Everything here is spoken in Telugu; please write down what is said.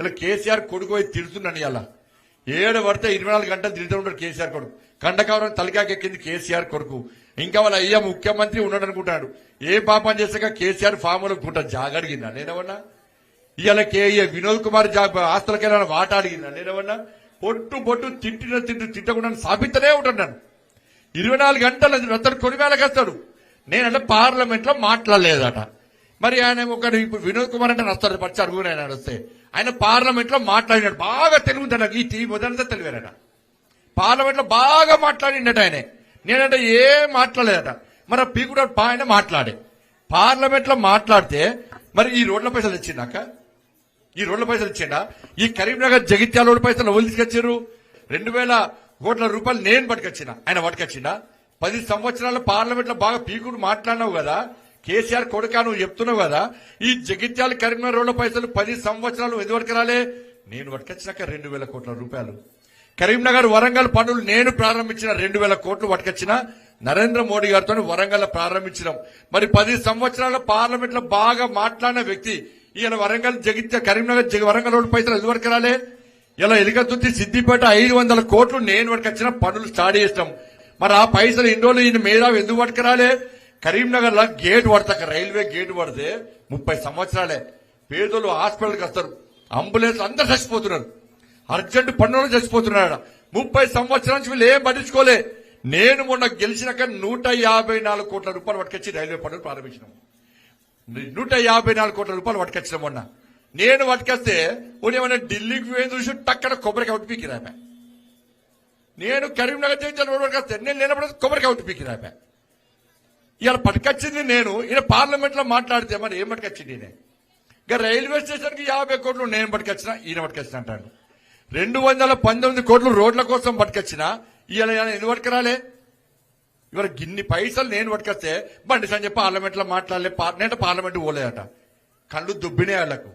ఇలా కేసీఆర్ కొడుకు పోయి తిడుతున్నాను ఇలా ఏడు పడితే ఇరవై నాలుగు గంటలు తిడుతూ ఉంటాడు కేసీఆర్ కొడుకు. కండకవరం తలికాకెక్కింది కేసీఆర్ కొడుకు. ఇంకా వాళ్ళ అయ్యా ముఖ్యమంత్రి ఉన్నాడు అనుకుంటాడు. ఏ పాపం చేశాక కేసీఆర్ ఫామ్లో లో జాగ జాగడిగిందా? నేనేమన్నా ఇవాళ కేఏ వినోద్ కుమార్ జాబ్ ఆస్తులకైనా వాట అడిగిందా? నేనేమన్నా పొట్టు పొట్టు తిట్టిన తిట్టు తిట్టకుండా సాపిస్తూనే ఉంటున్నాను ఇరవై నాలుగు గంటలు అతడు కొడిమేళకి వస్తాడు. నేనంటే పార్లమెంట్లో మాట్లాడలేదట. మరి ఆయన ఒకటి ఇప్పుడు వినోద్ కుమార్ అంటే నస్తారు పచ్చ అడుగునే ఆయన వస్తే. ఆయన పార్లమెంట్లో మాట్లాడినాడు బాగా తెలుగుతాడు ఈ టీవీ మొదలంతా తెలివారట పార్లమెంట్లో బాగా మాట్లాడినట్టు ఆయన. నేనంటే ఏం మాట్లాడలేదట. మరి ఆ పీకుడు ఆయన మాట్లాడే. పార్లమెంట్లో మాట్లాడితే మరి ఈ రోడ్ల పైసలు ఇచ్చిందాక ఈ రోడ్ల పైసలు ఇచ్చిండా ఈ కరీంనగర్ జగిత్యాల రోడ్డు పైసలు ఎవరు తీసుకొచ్చారు? రెండు వేల కోట్ల రూపాయలు నేను పట్టుకొచ్చిన. ఆయన పట్టుకొచ్చిండా? పది సంవత్సరాల పార్లమెంట్లో బాగా పీకుడు మాట్లాడినావు కదా. కేసీఆర్ కొడుకా నువ్వు చెప్తున్నావు కదా ఈ జగిత్యాల కరీంనగర్ రోడ్ల పైసలు పది సంవత్సరాలు ఎదువరకు రాలే నేను పట్టుకొచ్చినాక రెండు వేల కోట్ల రూపాయలు. కరీంనగర్ వరంగల్ పనులు నేను ప్రారంభించిన రెండు వేల కోట్లు పట్టుకొచ్చిన నరేంద్ర మోడీ గారితో వరంగల్ ప్రారంభించినాం. మరి పది సంవత్సరాల పార్లమెంట్లో బాగా మాట్లాడిన వ్యక్తి ఈయన వరంగల్ జగిత్య కరీంనగర్ జగ- వరంగల్ రోడ్డు పైసలు ఎదువరకు రాలే ఇలా ఎలుగతుర్తి సిద్దిపేట ఐదు వందల కోట్లు నేను పట్టుకొచ్చిన పనులు స్టార్ట్ చేసినాం. మరి ఆ పైసలు ఇన్ని రోజులు ఈయన మేధావి ఎందుకు పట్టుకురాలే? కరీంనగర్లో గేటు పడతాక రైల్వే గేటు పడితే ముప్పై సంవత్సరాలే. పేదలు హాస్పిటల్కి వస్తారు. అంబులెన్స్ అందరు చచ్చిపోతున్నారు. అర్జెంట్ పనులు చచ్చిపోతున్నాడు ముప్పై సంవత్సరాల నుంచి వీళ్ళు ఏం పట్టించుకోలే. నేను మొన్న గెలిచినాక నూట యాభై నాలుగు కోట్ల రూపాయలు పట్టుకొచ్చి రైల్వే పనులు ప్రారంభించినాం. నూట యాభై నాలుగు కోట్ల రూపాయలు పట్టుకొచ్చిన మొన్న. నేను పట్టుకొస్తే ఏమైనా ఢిల్లీకి పోయిన చూసి టక్కడ కొబ్బరికాయ ఒకటి పీకి రాపా నేను కరీంనగర్ చేయించిన రోడ్డు వరకు వస్తే నేను లేనప్పుడు కొబ్బరికాయ ఒకటి పీకి రాపా ఇవాళ పట్టుకొచ్చింది నేను. ఈయన పార్లమెంట్లో మాట్లాడితే మరి ఏం పట్టుకొచ్చింది నేను ఇంకా రైల్వే స్టేషన్కి యాభై కోట్లు నేను పట్టుకొచ్చిన ఈయన పట్టుకొచ్చిన అంటాను రెండు వందల పంతొమ్మిది కోట్లు రోడ్ల కోసం పట్టుకొచ్చిన ఇవాళ ఎందుకు పట్టుకురాలే ఇవాళ గిన్ని పైసలు నేను పట్టుకొస్తే బండి సంజయ్ పార్లమెంట్లో మాట్లాడలే పార్- నేను పార్లమెంట్ పోలేదట. కళ్ళు దుబ్బినే వాళ్ళకు